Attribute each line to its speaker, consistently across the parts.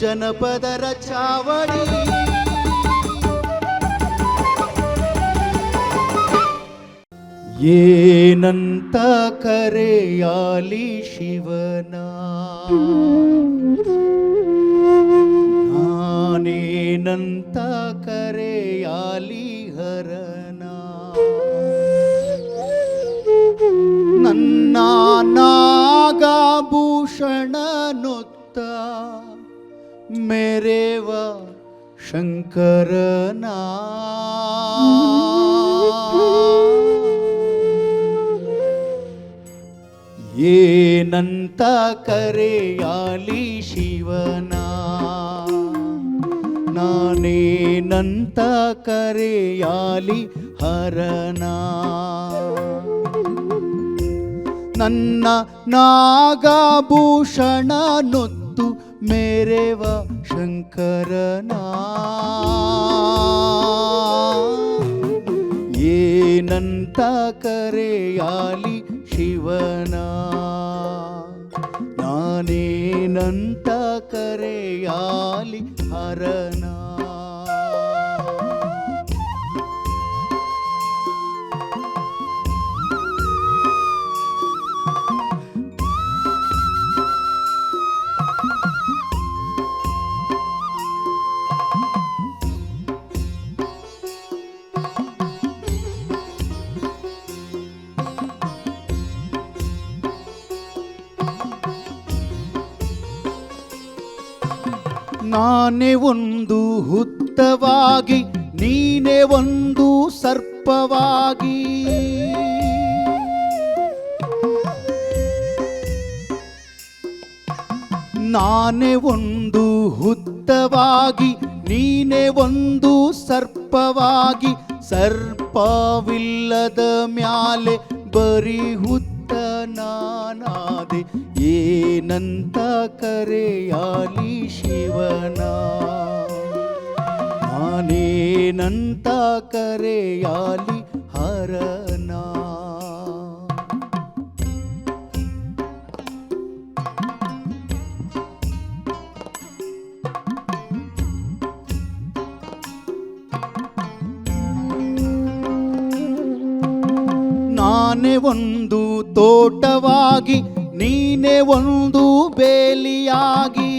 Speaker 1: ಜನಪದರ ಚಾವಡಿ ಏನಂತ ಕರೆಯಾಲಿ ಶಿವನ? ನಾನೇನಂತ ಕರೆಯಾಲಿ ಹರನ? ನನ್ನ ನಾಗಾಭೂಷಣ ನೊತ್ತ ಮೆರೆವ ಶಂಕರನಾ. ಏನಂತ ಕರೆಯಾಲಿ ಶಿವನ. ನಾನೇನಂತ ಕರೆಯಾಲಿ ಹರನ. ನನ್ನ ನಾಗಾಭೂಷಣ ನೊತ್ತು ಮೇರೆವ ಶಂಕರನ ಏನಂತ ಕರೆಯಾಲಿ ಶಿವನ ನಾನೇನಂತ ಕರೆಯಾಲಿ ಹರನ ನಾನೇ ಒಂದು ಹುತ್ತವಾಗಿ, ನೀನೇ ಒಂದು ಸರ್ಪವಾಗಿ. ನಾನೆ ಒಂದು ಹುತ್ತವಾಗಿ, ನೀನೇ ಒಂದು ಸರ್ಪವಾಗಿ, ಸರ್ಪವಿಲ್ಲದ ಮ್ಯಾಲೆ ಬರಿ ಹುತ್ತ ನಾನಾದೆ ಏನಂತ ಕರೆಯಾಲಿ ಶಿವನ. ನಾನೇನಂತ ಕರೆಯಾಲಿ ಹರನ. ನಾನೇ ಒಂದು ತೋಟವಾಗಿ ನೀನೆ ಒಂದು ಬೇಲಿಯಾಗಿ.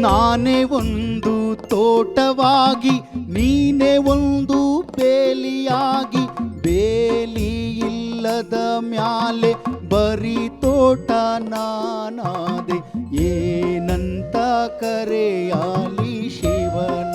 Speaker 1: ನಾನೇ ಒಂದು ತೋಟವಾಗಿ ನೀನೆ ಒಂದು ಬೇಲಿಯಾಗಿ. ಬೇಲಿ ಇಲ್ಲದ ಮ್ಯಾಲೆ ಬರೀ ತೋಟ ನಾನಾದೆ. ಏನಂತ ಕರೆಯಾಲಿ ಶಿವನ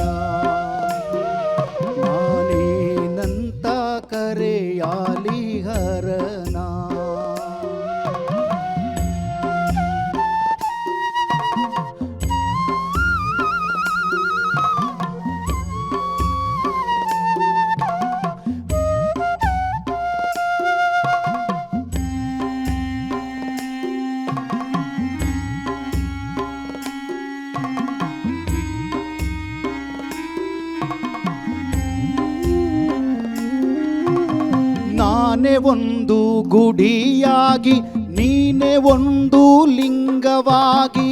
Speaker 1: ನಾನೇ ಒಂದು ಗುಡಿಯಾಗಿ ನೀನೇ ಒಂದು ಲಿಂಗವಾಗಿ.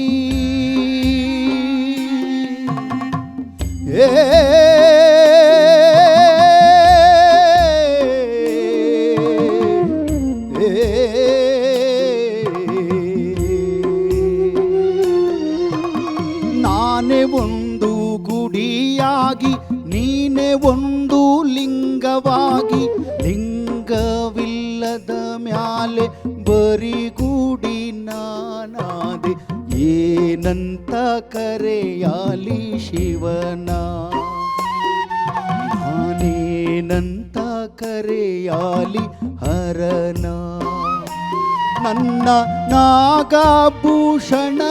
Speaker 1: ಏ ನಾನೇ ಒಂದು ಗುಡಿಯಾಗಿ ನೀನೇ ಒಂದು ಲಿಂಗವಾಗಿ. ಮ್ಯಾಲೆ ಬರಿ ಗುಡಿ ನಾನಾದೆ ಏನಂತ ಕರೆಯಾಲಿ ಶಿವನ? ನಾನೇನಂತ ಕರೆಯಾಲಿ ಹರನ? ನನ್ನ ನಾಗಾಭೂಷಣ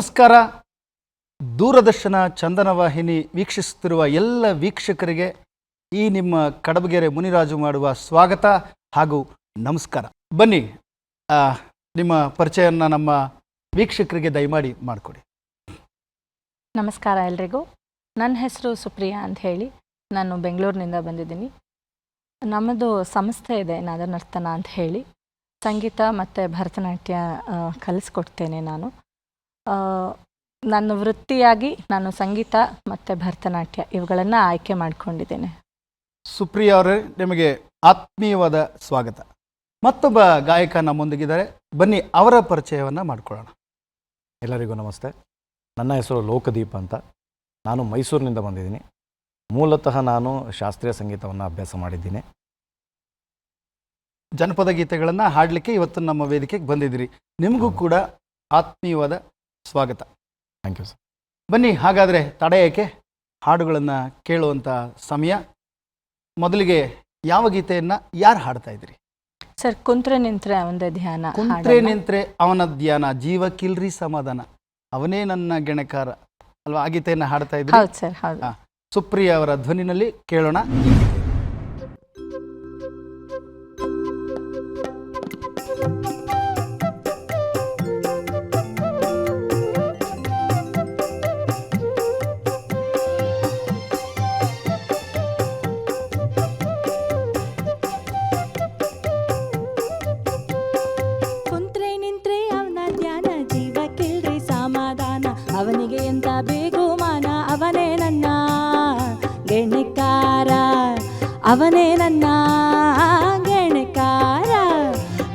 Speaker 1: ನಮಸ್ಕಾರ. ದೂರದರ್ಶನ ಚಂದನ ವಾಹಿನಿ ವೀಕ್ಷಿಸುತ್ತಿರುವ ಎಲ್ಲ ವೀಕ್ಷಕರಿಗೆ ಈ ನಿಮ್ಮ ಕಡಬಗೆರೆ ಮುನಿರಾಜು ಮಾಡುವ ಸ್ವಾಗತ ಹಾಗೂ ನಮಸ್ಕಾರ. ಬನ್ನಿ ನಿಮ್ಮ ಪರಿಚಯವನ್ನು ನಮ್ಮ ವೀಕ್ಷಕರಿಗೆ ದಯಮಾಡಿ ಮಾಡಿಕೊಡಿ.
Speaker 2: ನಮಸ್ಕಾರ ಎಲ್ರಿಗೂ. ನನ್ನ ಹೆಸರು ಸುಪ್ರಿಯಾ ಅಂತ ಹೇಳಿ, ನಾನು ಬೆಂಗಳೂರಿನಿಂದ ಬಂದಿದ್ದೀನಿ. ನಮ್ಮದು ಸಂಸ್ಥೆ ಇದೆ ನಾದ ನರ್ತನ ಅಂತ ಹೇಳಿ. ಸಂಗೀತ ಮತ್ತು ಭರತನಾಟ್ಯ ಕಲಿಸ್ಕೊಡ್ತೇನೆ ನಾನು. ನನ್ನ ವೃತ್ತಿಯಾಗಿ ನಾನು ಸಂಗೀತ ಮತ್ತು ಭರತನಾಟ್ಯ ಇವುಗಳನ್ನು ಆಯ್ಕೆ ಮಾಡಿಕೊಂಡಿದ್ದೇನೆ.
Speaker 1: ಸುಪ್ರಿಯ ಅವರೇ ನಿಮಗೆ ಆತ್ಮೀಯವಾದ ಸ್ವಾಗತ. ಮತ್ತೊಬ್ಬ ಗಾಯಕ ನಮ್ಮೊಂದಿಗಿದ್ದಾರೆ ಬನ್ನಿ ಅವರ ಪರಿಚಯವನ್ನು ಮಾಡಿಕೊಳ್ಳೋಣ.
Speaker 3: ಎಲ್ಲರಿಗೂ ನಮಸ್ತೆ. ನನ್ನ ಹೆಸರು ಲೋಕದೀಪ್ ಅಂತ. ನಾನು ಮೈಸೂರಿನಿಂದ ಬಂದಿದ್ದೀನಿ. ಮೂಲತಃ ನಾನು ಶಾಸ್ತ್ರೀಯ ಸಂಗೀತವನ್ನು ಅಭ್ಯಾಸ ಮಾಡಿದ್ದೀನಿ.
Speaker 1: ಜನಪದ ಗೀತೆಗಳನ್ನು ಹಾಡಲಿಕ್ಕೆ ಇವತ್ತು ನಮ್ಮ ವೇದಿಕೆಗೆ ಬಂದಿದ್ದೀರಿ. ನಿಮಗೂ ಕೂಡ ಆತ್ಮೀಯವಾದ ಸ್ವಾಗತ.
Speaker 3: ಥ್ಯಾಂಕ್ ಯು ಸರ್
Speaker 1: ಬನ್ನಿ ಹಾಗಾದರೆ ತಡ ಏಕೆ? ಹಾಡುಗಳನ್ನು ಕೇಳುವಂಥ ಸಮಯ. ಮೊದಲಿಗೆ ಯಾವ ಗೀತೆಯನ್ನು ಯಾರು ಹಾಡ್ತಾ ಇದ್ರಿ?
Speaker 2: ಸರ್ ಕುಂತ್ರೆ ನಿಂತ್ರೆ ಅವನ ಧ್ಯಾನ
Speaker 1: ಕುಂತ್ರೆ. ನಿಂತ್ರೆ ಅವನ ಧ್ಯಾನ ಜೀವ ಕಿಲ್ರಿ ಸಮಾಧಾನ. ಅವನೇ ನನ್ನ ಗೆಣಕಾರ. ಅಲ್ವಾ ಆ ಗೀತೆಯನ್ನು ಹಾಡ್ತಾ ಇದ್ರಿ?
Speaker 2: ಹೌದು ಸರ್ ಹೌದು.
Speaker 1: ಸುಪ್ರಿಯ ಅವರ ಧ್ವನಿನಲ್ಲಿ ಕೇಳೋಣ.
Speaker 4: ಎಂತ ಬೇಗುಮಾನ ಅವನೇ ನನ್ನ ಗೆಣಕಾರ. ಅವನೇ ನನ್ನ ಗೆಣಕಾರ.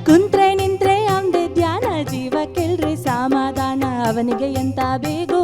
Speaker 4: ಕುಂತ್ರೆ ನಿಂತ್ರೆ ಅಂದೆ ಧ್ಯಾನ ಜೀವ ಕಿಲ್ರಿ ಸಮಾಧಾನ. ಅವನಿಗೆ ಎಂತ ಬೇಗುಮಾನ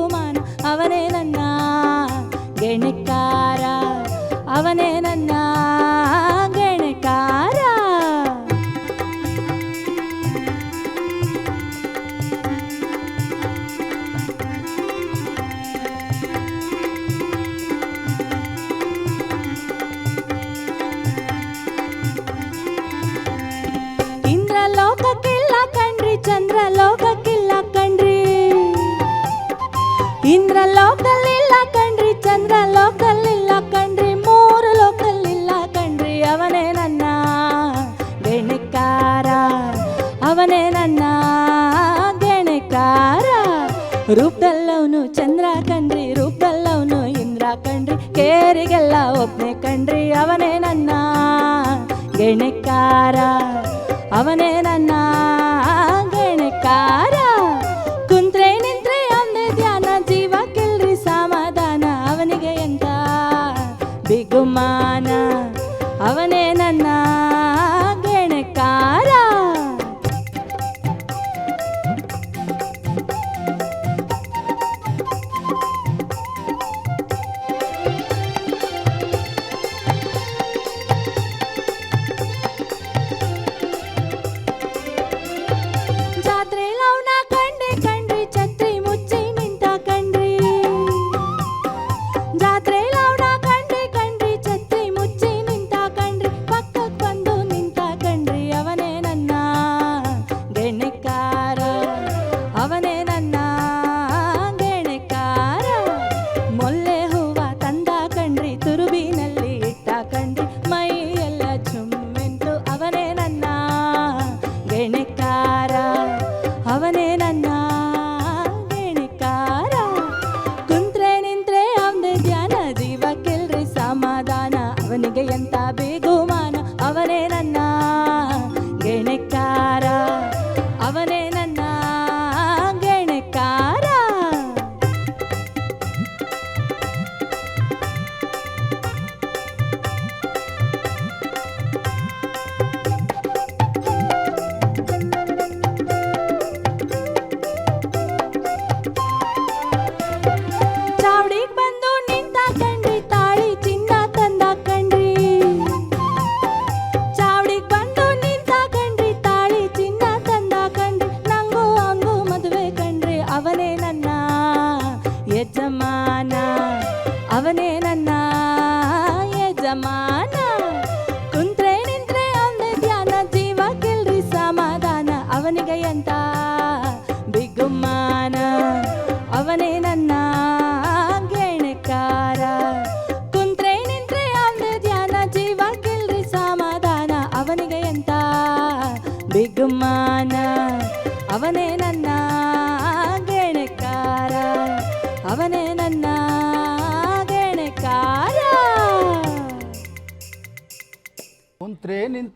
Speaker 4: ಲೋಕಲ್ಲಿಲ್ಲ ಕಣ್ರಿ ಚಂದ್ರ ಲೋಕಲ್ಲಿಲ್ಲ ಕಣ್ರಿ ಮೂರು ಲೋಕಲ್ಲಿಲ್ಲ ಕಣ್ರಿ ಅವನೇ ನನ್ನ ಗೆಣೆಕಾರ ಅವನೇ ನನ್ನ ಗೆಣೆಕಾರ ರೂಪದಲ್ಲವನು ಚಂದ್ರ ಕಣ್ರಿ ರೂಪದಲ್ಲವನು ಇಂದ್ರ ಕಣ್ರಿ ಕೇರಿಗೆಲ್ಲ ಒಬ್ನೇ ಕಣ್ರಿ ಅವನೇ ನನ್ನ ಗೆಣೆಕಾರ ಅವನೇ ನನ್ನ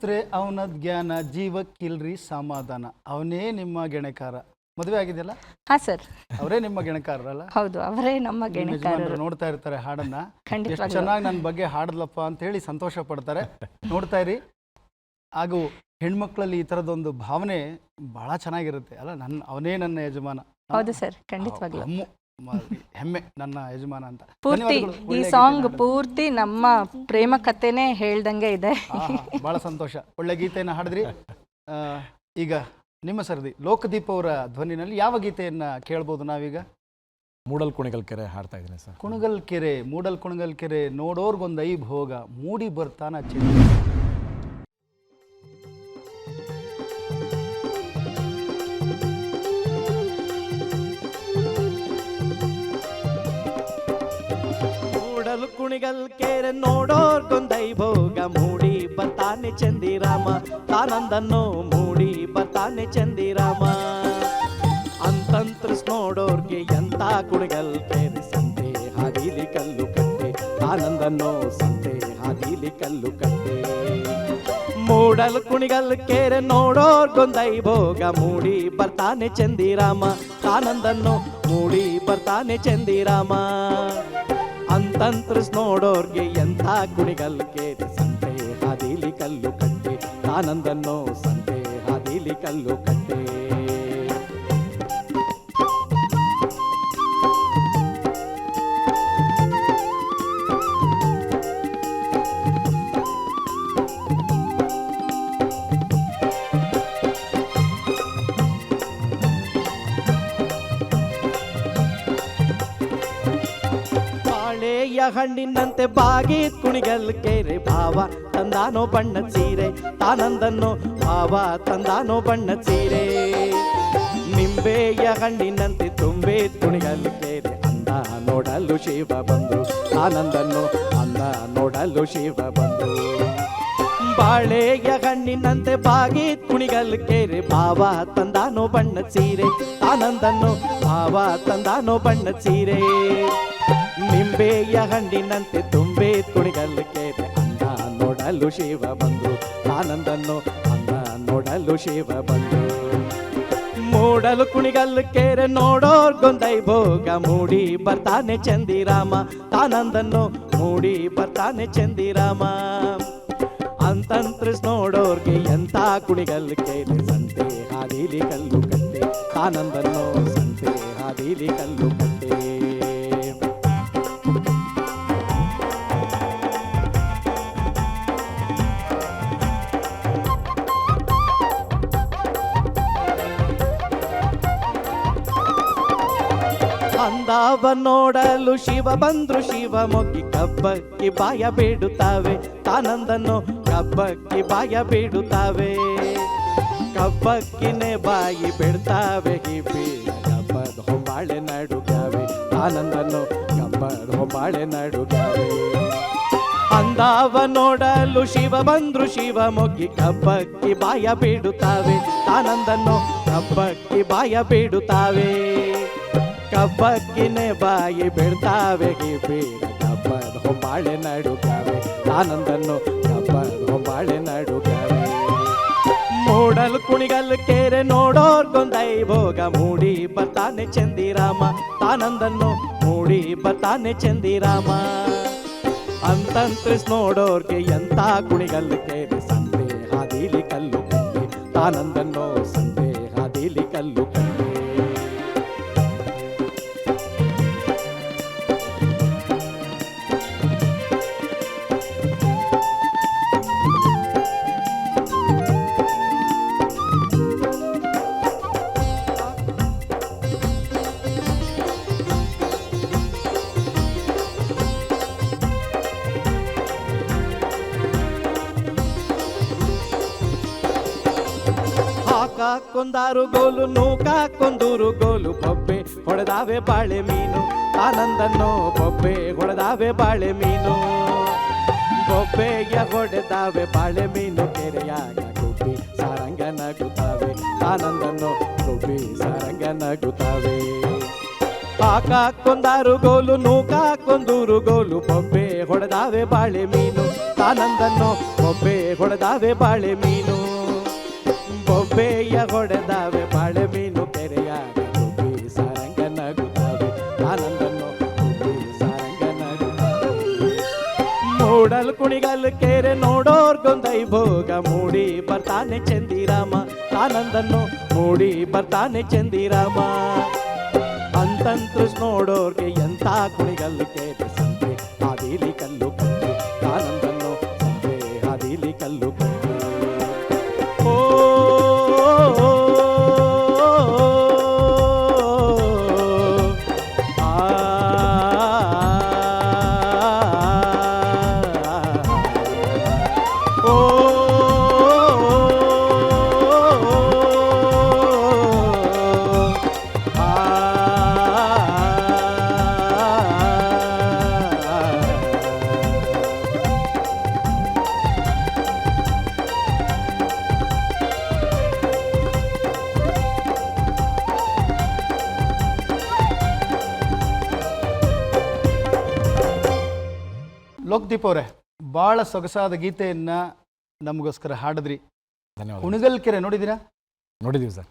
Speaker 4: ಕುಂತ್ರೆ ಅವನ
Speaker 1: ಅವನದ್ ಜ್ಞಾನ ಜೀವಕ್ಕಿಲ್ರಿ ಸಮಾಧಾನ. ಅವನೇ ನಿಮ್ಮ ಗೆಣಕಾರ. ಮದುವೆ ಆಗಿದೆಯಲ್ಲ?
Speaker 4: ಹಾ ಸರ್.
Speaker 1: ಅವರೇ ನಿಮ್ಮ ಗೆಣಕಾರರಲ್ಲ?
Speaker 4: ಹೌದು ಅವರೇ ನಮ್ಮ ಗೆಣಕಾರರು.
Speaker 1: ನೋಡ್ತಾ ಇರ್ತಾರೆ ಹಾಡನ್ನ. ಎಷ್ಟು ಚೆನ್ನಾಗಿ ನನ್ನ ಬಗ್ಗೆ ಹಾಡಲಪ್ಪ ಅಂತ ಹೇಳಿ ಸಂತೋಷ ಪಡ್ತಾರೆ. ನೋಡ್ತಾ ಇರಿ. ಹಾಗೂ ಹೆಣ್ಮಕ್ಳಲ್ಲಿ ಈ ತರದೊಂದು ಭಾವನೆ ಬಹಳ ಚೆನ್ನಾಗಿರುತ್ತೆ. ಅಲ್ಲ ನನ್ನ ಅವನೇ ನನ್ನ ಯಜಮಾನ.
Speaker 4: ಹೌದು ಸರ್. ಖಂಡಿತವಾಗ್ಲೂ.
Speaker 1: ಹಮ್ಮು, ಹೆಮ್ಮೆ ನನ್ನ ಯಜಮಾನ ಅಂತ.
Speaker 4: ಪೂರ್ತಿ
Speaker 1: ಧನ್ಯವಾದಗಳು.
Speaker 4: ಈ ಸಾಂಗ್ ಪೂರ್ತಿ ನಮ್ಮ ಪ್ರೇಮ ಕಥೆನೇ ಹೇಳ್ದಂಗೆ ಇದೆ.
Speaker 1: ಬಹಳ ಸಂತೋಷ. ಒಳ್ಳೆ ಗೀತೆಯನ್ನು ಹಾಡಿದ್ರಿ. ಆ, ಈಗ ನಿಮ್ಮ ಸರದಿ ಲೋಕದೀಪ್ ಅವರ ಧ್ವನಿನಲ್ಲಿ ಯಾವ ಗೀತೆಯನ್ನ ಕೇಳ್ಬೋದು ನಾವೀಗ?
Speaker 3: ಮೂಡಲ್ ಕುಣಿಗಲ್ ಕೆರೆ ಹಾಡ್ತಾ ಇದ್ದೀನಿ ಸರ್.
Speaker 1: ಕುಣಗಲ್ ಕೆರೆ ಮೂಡಲ್ ಕುಣಗಲ್ ಕೆರೆ ನೋಡೋರ್ಗೊಂದು ಐಬ್ ಹೋಗ ಮೂಡಿ ಬರ್ತಾನ ಚಿನ್ನ
Speaker 5: ಕುಣಿಗಲ್ ಕೇರೆ ನೋಡೋರ್ಗೊಂದೈ ಭೋಗ ಮೂಡಿ ಬರ್ತಾನೆ ಚಂದಿರಾಮ, ತಾನಂದನ್ನು ಮೂಡಿ ಬರ್ತಾನೆ ಚಂದಿರಾಮ. ಅಂತಂತ್ರ ನೋಡೋರ್ಗೆ ಎಂತ ಕುಣಿಗಲ್ ಕೇರೆ ಸಂತೆ, ಹಾದಿಲಿ ಕಲ್ಲು ಕಟ್ಟೆ, ತಾನಂದನ್ನು ಸಂತೆ, ಹಾದಿಲಿ ಕಲ್ಲು ಕಟ್ಟೆ. ಮೂಡಲ್ ಕುಣಿಗಲ್ ಕೇರೆ ನೋಡೋರ್ಗೊಂದೈ ಭೋಗ ಮೂಡಿ ಬರ್ತಾನೆ ಚಂದಿರಾಮ, ತಾನಂದನ್ನು ಮೂಡಿ ಬರ್ತಾನೆ ಚಂದಿರಾಮ. ಅಂತಂತ್ರ ನೋಡೋರ್ಗೆ ಎಂಥ ಕುಣಿಗಲ್ ಕೇರಿ ಸಂತೆ ಹಾದಿಲಿ ಕಲ್ಲು ಕಟ್ಟೆ ಆನಂದನ್ನೋ ಸಂತೆ ಹಾದಿಲಿ ಕಲ್ಲು ಕಟ್ಟೆ. ಹಣ್ಣಿನಂತೆ ಬಾಗಿ ಕುಣಿಗಲ್ ಕೇರೆ ಭಾವ, ತಂದಾನೋ ಬಣ್ಣ ಸೀರೆ ತಾನಂದನ್ನು ಭಾವ, ತಂದಾನೋ ಬಣ್ಣ ಸೀರೆ. ನಿಂಬೆಯ ಹಣ್ಣಿನಂತೆ ತುಂಬೆ ಕುಣಿಗಲ್ ಕೇರೆ ಅಂದ ನೋಡಲು ಶಿವ ಬಂದು ಆನಂದನ್ನು ಅಂದ ನೋಡಲು ಶಿವ ಬಂದು. ಬಾಳೆಯ ಹಣ್ಣಿನಂತೆ ಬಾಗಿ ಕುಣಿಗಲ್ ಕೇರೆ ಭಾವ, ತಂದಾನೋ ಬಣ್ಣ ಸೀರೆ ಆನಂದನ್ನು ಭಾವ, ತಂದಾನೋ ಬಣ್ಣ ಸೀರೆ. ನಿಂಬೆಯ ಹಣ್ಣಿನಂತೆ ತುಂಬೆ ಕುಣಿಗಲ್ ಕೇರೆ. ಅಂದ ನೋಡಲು ಶಿವ ಬಂದು ಆನಂದನ್ನು ಅನ್ನ ನೋಡಲು ಶಿವ ಬಂದು. ಮೂಡಲು ಕುಣಿಗಲ್ಲು ಕೇರೆ ನೋಡೋರ್ಗೊಂದೈ ಭೋಗ, ಮೂಡಿ ಬರ್ತಾನೆ ಚಂದಿರಾಮ. ತಾನಂದನ್ನು ಮೂಡಿ ಬರ್ತಾನೆ ಚಂದಿರಾಮ. ಅಂತಂತ್ರ ನೋಡೋರ್ಗೆ ಎಂತ ಕುಣಿಗಲ್ ಕೇರೆ? ಸಂತೆ ಹಾದಿಲಿ ಕಲ್ಲು ಕತ್ತೆ. ತಾನಂದನ್ನು ಸಂತೆ ಹಾದಿಲಿ ಕಲ್ಲು ಕಟ್ಟೆ ಅಂದಾವ ನೋಡಲು ಶಿವ ಬಂದ್ರು ಶಿವ ಮೊಗ್ಗಿ ಕಬ್ಬಕ್ಕಿ ಬಾಯ ಬಿಡುತ್ತಾವೆ. ತಾನಂದನ್ನು ಕಬ್ಬಕ್ಕಿ ಬಾಯ ಬಿಡುತ್ತಾವೆ. ಕಬ್ಬಕ್ಕಿನೇ ಬಾಯಿ ಬಿಡ್ತಾವೆ ಹಿಬಿ ಕಬ್ಬದ ಹೊಂಬಾಳೆ ನಡುಗಾವೆ. ಆನಂದನು ಕಬ್ಬದ ಹೊಂಬಾಳೆ ನಡುಗಾವೆ. ಅಂದಾವ ನೋಡಲು ಶಿವ ಬಂದ್ರು ಶಿವ ಮೊಗ್ಗಿ ಕಬ್ಬಕ್ಕಿ ಬಾಯ ಬಿಡುತ್ತಾವೆ. ಆನಂದನು ಕಬ್ಬಕ್ಕಿ ಬಾಯ ಬಿಡುತ್ತಾವೆ. ಕಬ್ಬಕ್ಕಿನೇ ಬಾಯಿ ಬಿಡ್ತಾವೆ ಬೀರ ಕಬ್ಬದ ಹೊಂಬಾಳೆ ನಡುಗಾವೆ ಆನಂದನ್ನು ಕಬ್ಬದ ಹೊಂಬಾಳೆ ನಡುಗಾವೆ ಮೂಡಲ್ ಕುಣಿಗಲ್ ಕೇರೆ ನೋಡೋರ್ಗೊಂದೈ ಭೋಗ ಮೂಡಿ ಬರ್ತಾನೆ ಚಂದಿರಾಮ ತಾನಂದನ್ನು ಮೂಡಿ ಬರ್ತಾನೆ ಚಂದಿರಾಮ. ಅಂತಂತ್ರಿಸ್ ನೋಡೋರ್ಗೆ ಎಂತ ಕುಣಿಗಲ್ ಕೇರೆ ಸಂತೆ ಹಾದಿಲಿ ಕಲ್ಲು ಕಟ್ಟೆ ತಾನಂದನ್ನು ಸಂತೆ ಹಾದಿಲಿ ಕಲ್ಲು ಕಟ್ಟೆ ಹಾಕಾಕೊಂದಾರು ಗೋಲು ನೂಕಾಕೊಂದೂರು ಗೋಲು ಬೊಬ್ಬೆ ಹೊಡೆದಾವೆ ಬಾಳೆ ಮೀನು, ಆನಂದನೋ ಬೊಬ್ಬೆ ಹೊಡೆದಾವೆ ಬಾಳೆ ಮೀನು ಬೊಬ್ಬೆಯ ಹೊಡೆದಾವೆ ಬಾಳೆ ಮೀನು. ಕೆರೆಯಾಗ ಗುಬ್ಬಿ ಸಾರಂಗ ನಗುತ್ತಾವೆ ಆನಂದನ್ನು ರುಬ್ಬಿ ಸಾರಂಗ ನಗುತ್ತಾವೆ ಹಾಕಾಕೊಂದಾರು ಗೋಲು ನೂಕಾಕೊಂದೂರು ಗೋಲು ಬೊಬ್ಬೆ ಹೊಡೆದಾವೆ ಬಾಳೆ ಮೀನು, ಆನಂದನೋ ಬೊಬ್ಬೆ ಹೊಡೆದಾವೆ ಬಾಳೆ ಮೀನು ಬೊಬ್ಬೆಯ ಹೊಡೆದಾವೆ, ಬಾಳೆ ಮೀನು ಕೆರೆಯ ರುಬ್ಬಿ ಸಾರಂಗ ನಗುತ್ತಾವೆ ಆನಂದನ್ನು ರುಬ್ಬಿ ಸಾರಂಗ ನಗುತ್ತಾವೆ. ಮೂಡಲ್ ಕುಣಿಗಲ್ ಕೆರೆ ನೋಡೋರ್ಗೊಂದೈ ಭೋಗ, ಮೂಡಿ ಬರ್ತಾನೆ ಚಂದಿರಾಮ ಆನಂದನ್ನು ಮೂಡಿ ಬರ್ತಾನೆ ಚಂದಿರಾಮ. ಅಂತಂತ್ರ ನೋಡೋರ್ಗೆ ಎಂತ ಕುಣಿಗಲ್ ಕೆರೆ ಸಂತೆ, ಹಾದಿಲಿ ಕಲ್ಲು ಕಟ್ಟಿ ಆನಂದನ್ನು ಸಂತೆ, ಹಾದಿಲಿ ಕಲ್ಲು ಕಟ್ಟಿ
Speaker 6: ಅವರೇ ಭಾಳ ಸೊಗಸಾದ ಗೀತೆಯನ್ನ ನಮಗೋಸ್ಕರ ಹಾಡಿದ್ರಿ.
Speaker 3: ಧನ್ಯವಾದ
Speaker 6: ಕುಣಗಲ್ ಕೆರೆ ನೋಡಿದ್ದೀರಾ?
Speaker 3: ನೋಡಿದ್ದೀವಿ ಸರ್.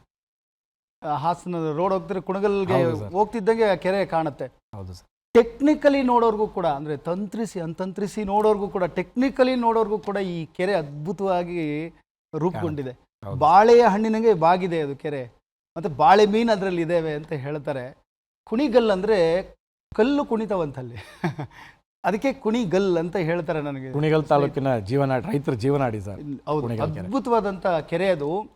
Speaker 6: ಹಾಸನ ರೋಡ್ ಹೋಗ್ತಿದ್ರೆ ಕುಣಗಲ್ಗೆ
Speaker 3: ಹೌದು ಸರ್.
Speaker 6: ಹೋಗ್ತಿದ್ದಂಗೆ ಆ ಕೆರೆ ಕಾಣುತ್ತೆ.
Speaker 3: ಹೌದು ಸರ್.
Speaker 6: ಟೆಕ್ನಿಕಲಿ ನೋಡೋರ್ಗೂ ಕೂಡ ಅಂದ್ರೆ ತಂತ್ರಿಸಿ ಅಂತಂತ್ರಿಸಿ ನೋಡೋರ್ಗೂ ಕೂಡ ಟೆಕ್ನಿಕಲಿ ನೋಡೋರ್ಗೂ ಕೂಡ ಈ ಕೆರೆ ಅದ್ಭುತವಾಗಿ ರೂಪುಗೊಂಡಿದೆ.
Speaker 3: ಹೌದು.
Speaker 6: ಬಾಳೆಯ ಹಣ್ಣಿನಂಗೆ ಬಾಗಿದೆ ಅದು ಕೆರೆ. ಮತ್ತೆ ಬಾಳೆ ಮೀನು ಅದರಲ್ಲಿ ಇದ್ದೇವೆ ಅಂತ ಹೇಳ್ತಾರೆ. ಕುಣಿಗಲ್ ಅಂದ್ರೆ ಕಲ್ಲು ಕುಣಿತವಂತಲ್ಲಿ. ಅದಕ್ಕೆ ಕುಣಿಗಲ್ ಅಂತ ಹೇಳ್ತಾರೆ ನನಗೆ.
Speaker 3: ಕುಣಿಗಲ್ ತಾಲೂಕಿನ ಜೀವನಾಡಿ ರೈತರ ಜೀವನಾಡಿ ಸರ್.
Speaker 6: ಹೌದು.
Speaker 3: ಕುಣಿಗಲ್ ಕೆರೆ.
Speaker 6: ಅದ್ಭುತವಾದಂಥ ಕೆರೆ ಅದು.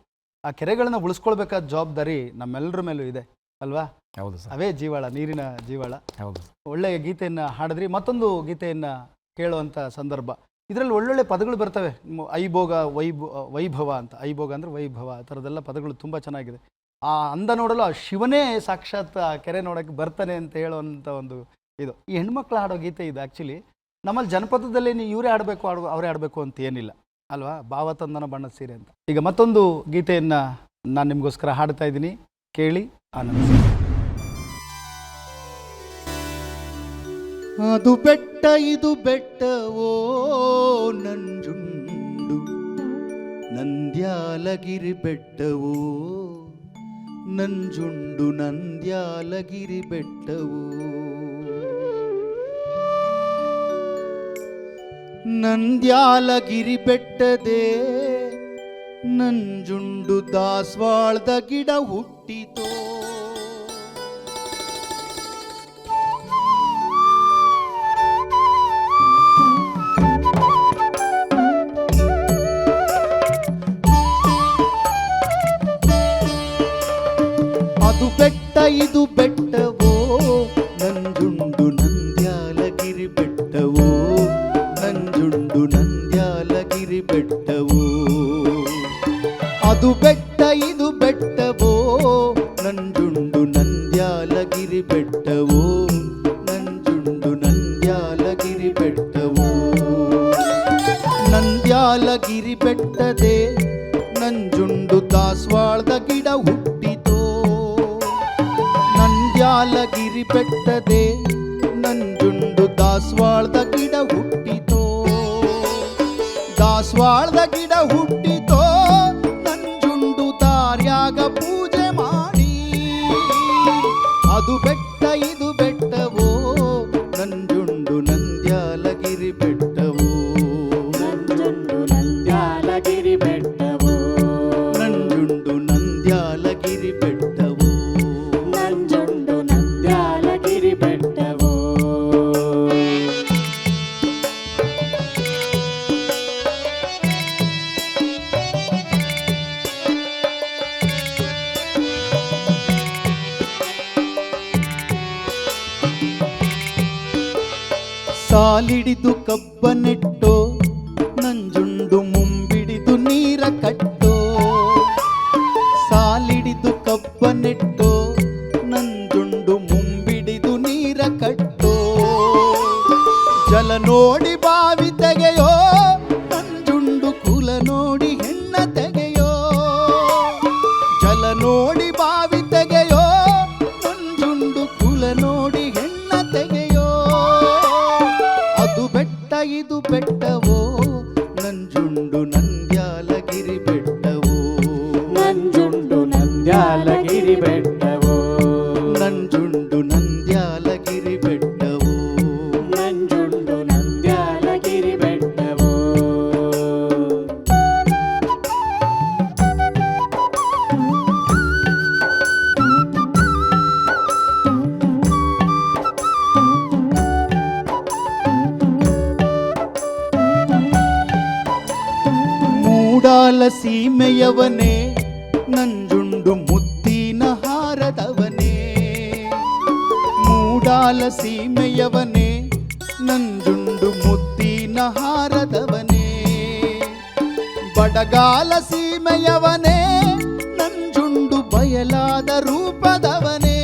Speaker 6: ಆ ಕೆರೆಗಳನ್ನ ಉಳಿಸ್ಕೊಳ್ಬೇಕಾದ ಜವಾಬ್ದಾರಿ ನಮ್ಮೆಲ್ಲರ ಮೇಲೂ ಇದೆ ಅಲ್ವಾ?
Speaker 3: ಹೌದು ಸರ್.
Speaker 6: ಅವೇ ಜೀವಾಳ ನೀರಿನ ಜೀವಾಳ.
Speaker 3: ಹೌದು.
Speaker 6: ಒಳ್ಳೆಯ ಗೀತೆಯನ್ನು ಹಾಡಿದ್ರಿ. ಮತ್ತೊಂದು ಗೀತೆಯನ್ನು ಕೇಳುವಂಥ ಸಂದರ್ಭ. ಇದರಲ್ಲಿ ಒಳ್ಳೊಳ್ಳೆ ಪದಗಳು ಬರ್ತವೆ. ಮ್- ಐಭೋಗ ವೈಭ ವೈಭವ ಅಂತ. ಐಭೋಗ ಅಂದರೆ ವೈಭವ ಆ ಥರದ್ದೆಲ್ಲ ಪದಗಳು ತುಂಬ ಚೆನ್ನಾಗಿದೆ. ಆ ಅಂದ ನೋಡಲು ಆ ಶಿವನೇ ಸಾಕ್ಷಾತ್ ಆ ಕೆರೆ ನೋಡೋಕ್ಕೆ ಬರ್ತಾನೆ ಅಂತ ಹೇಳುವಂಥ ಒಂದು ಇದು ಈ ಹೆಣ್ಮಕ್ಳು ಹಾಡೋ ಗೀತೆ ಇದು ಆ್ಯಕ್ಚುಲಿ ನಮ್ಮಲ್ಲಿ ಜನಪದದಲ್ಲಿ ನೀವು ಇವರೇ ಆಡಬೇಕು, ಆಡ, ಅವರೇ ಆಡಬೇಕು ಅಂತ ಏನಿಲ್ಲ. ಅಲ್ವಾ? ಭಾವತಂದನ ಬಣ್ಣದ ಸೀರೆ ಅಂತ. ಈಗ ಮತ್ತೊಂದು ಗೀತೆಯನ್ನು ನಾನು ನಿಮಗೋಸ್ಕರ ಹಾಡ್ತಾ ಇದ್ದೀನಿ. ಕೇಳಿ, ಆನಂದಿಸಿ.
Speaker 1: ಅದು ಬೆಟ್ಟ, ಇದು ಬೆಟ್ಟವೋ ನಂಜುಂಡು. ನಂದ್ಯಾಲಗಿರಿ ಬೆಟ್ಟವೋ? ನಂಜುಂಡು ನಂದ್ಯಾಲಗಿರಿ ಬೆಟ್ಟವೋ? ನಂದ್ಯಾಲಗಿರಿ ಬೆಟ್ಟದೆ ನಂಜುಂಡು ದಾಸ್ವಾಳದ ಗಿಡ ಹುಟ್ಟಿತೋ. ನಂಜುಂಡು ದಾಸ್ವಾಳದ ಗಿಡ ಹುಟ್ಟಿತೋ. ದಾಸ್ವಾಳದ ಗಿಡ ಹುಟ್ಟಿತೋ ನಂಜುಂಡು ದಾರ್ಯಾಗ ಪೂಜೆ ಮಾಡಿ. ಅದು ಬೆಟ್ಟ ಸಾಲಿಡಿದು ಕಬ್ಬನೆಟ್ಟೋ ನಂಜುಂಡು ಮುಂಬಿಡಿದು ಸೀಮೆಯವನೇ ನಂಜುಂಡು ಮುತ್ತಿನ ಹಾರದವನೇ. ಮೂಡಾಲ ಸೀಮೆಯವನೇ, ನಂಜುಂಡು ಮುತ್ತಿನ ಹಾರದವನೇ. ಬಡಗಾಲ ಸೀಮೆಯವನೇ, ನಂಜುಂಡು ಬಯಲಾದ ರೂಪದವನೇ.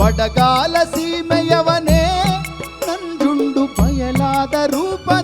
Speaker 1: ಬಡಗಾಲ ಸೀಮೆಯವನೇ, ನಂಜುಂಡು ಬಯಲಾದ ರೂಪದವನೇ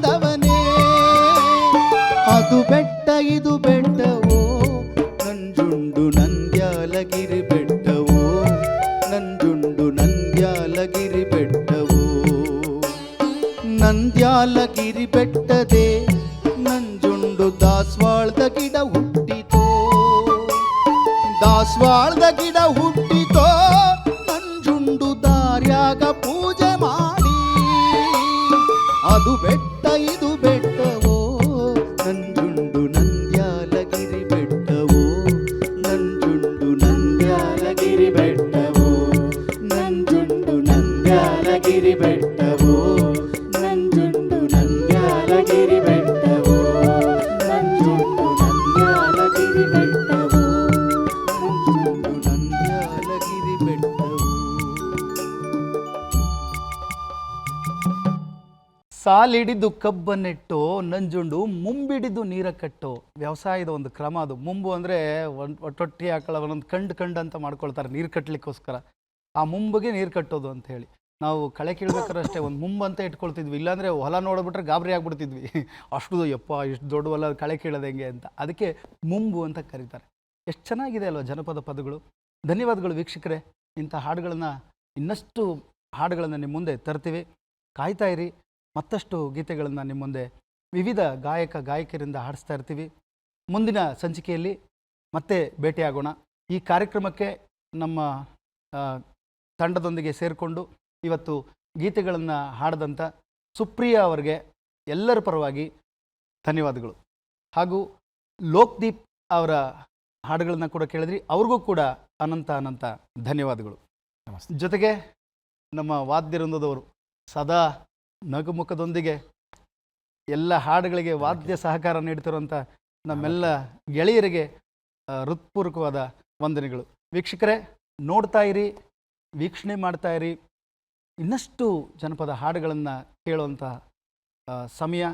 Speaker 6: ಸಾಲಿಡಿದು ಕಬ್ಬನ್ನಿಟ್ಟು ನಂಜುಂಡು ಮುಂಬಿಡಿದು ನೀರ ಕಟ್ಟು. ವ್ಯವಸಾಯದ ಒಂದು ಕ್ರಮ ಅದು. ಮುಂಬು ಅಂದರೆ ಒಟ್ಟೊಟ್ಟಿ ಹಾಕೊಳ್ಳೋ ಒಂದೊಂದು ಕಂಡು ಕಂಡು ಅಂತ ಮಾಡ್ಕೊಳ್ತಾರೆ ನೀರು ಕಟ್ಟಲಿಕ್ಕೋಸ್ಕರ ಆ ಮುಂಬಗೆ ನೀರು ಕಟ್ಟೋದು ಅಂತ ಹೇಳಿ. ನಾವು ಕಳೆ ಕೀಳ್ಬೇಕಾದ್ರೆ ಅಷ್ಟೇ ಒಂದು ಮುಂಬು ಅಂತ ಇಟ್ಕೊಳ್ತಿದ್ವಿ. ಇಲ್ಲಾಂದರೆ ಹೊಲ ನೋಡಿಬಿಟ್ರೆ ಗಾಬರಿ ಆಗ್ಬಿಡ್ತಿದ್ವಿ. ಅಷ್ಟು ಯಪ್ಪ, ಇಷ್ಟು ದೊಡ್ಡ ಹೊಲ ಕಳೆ ಕೀಳೋದು ಹೆಂಗೆ ಅಂತ. ಅದಕ್ಕೆ ಮುಂಬು ಅಂತ ಕರೀತಾರೆ. ಎಷ್ಟು ಚೆನ್ನಾಗಿದೆ ಅಲ್ವಾ ಜನಪದ ಪದಗಳು. ಧನ್ಯವಾದಗಳು ವೀಕ್ಷಕರೇ. ಇಂಥ ಹಾಡುಗಳನ್ನು, ಇನ್ನಷ್ಟು ಹಾಡುಗಳನ್ನು ನಿಮ್ಮ ಮುಂದೆ ತರ್ತೀವಿ. ಕಾಯ್ತಾ ಇರಿ. ಮತ್ತಷ್ಟು ಗೀತೆಗಳನ್ನು ನಿಮ್ಮ ಮುಂದೆ ವಿವಿಧ ಗಾಯಕ ಗಾಯಕರಿಂದ ಹಾಡಿಸ್ತಾ ಇರ್ತೀವಿ. ಮುಂದಿನ ಸಂಚಿಕೆಯಲ್ಲಿ ಮತ್ತೆ ಭೇಟಿಯಾಗೋಣ. ಈ ಕಾರ್ಯಕ್ರಮಕ್ಕೆ ನಮ್ಮ ತಂಡದೊಂದಿಗೆ ಸೇರಿಕೊಂಡು ಇವತ್ತು ಗೀತೆಗಳನ್ನು ಹಾಡಿದಂಥ ಸುಪ್ರಿಯಾ ಅವರಿಗೆ ಎಲ್ಲರ ಪರವಾಗಿ ಧನ್ಯವಾದಗಳು. ಹಾಗೂ ಲೋಕ್ದೀಪ್ ಅವರ ಹಾಡುಗಳನ್ನು ಕೂಡ ಕೇಳಿದ್ರಿ ಅವ್ರಿಗೂ ಕೂಡ ಅನಂತ ಅನಂತ ಧನ್ಯವಾದಗಳು. ಜೊತೆಗೆ ನಮ್ಮ ವಾದ್ಯವೃಂದದವರು ಸದಾ ನಗುಮುಖದೊಂದಿಗೆ ಎಲ್ಲ ಹಾಡುಗಳಿಗೆ ವಾದ್ಯ ಸಹಕಾರ ನೀಡ್ತಿರುವಂಥ ನಮ್ಮೆಲ್ಲ ಗೆಳೆಯರಿಗೆ ಹೃತ್ಪೂರ್ವಕವಾದ ವಂದನೆಗಳು. ವೀಕ್ಷಕರೇ ನೋಡ್ತಾ ಇರಿ ವೀಕ್ಷಣೆ ಮಾಡ್ತಾ ಇರಿ. ಇನ್ನಷ್ಟು ಜನಪದ ಹಾಡುಗಳನ್ನು ಕೇಳುವಂಥ ಸಮಯ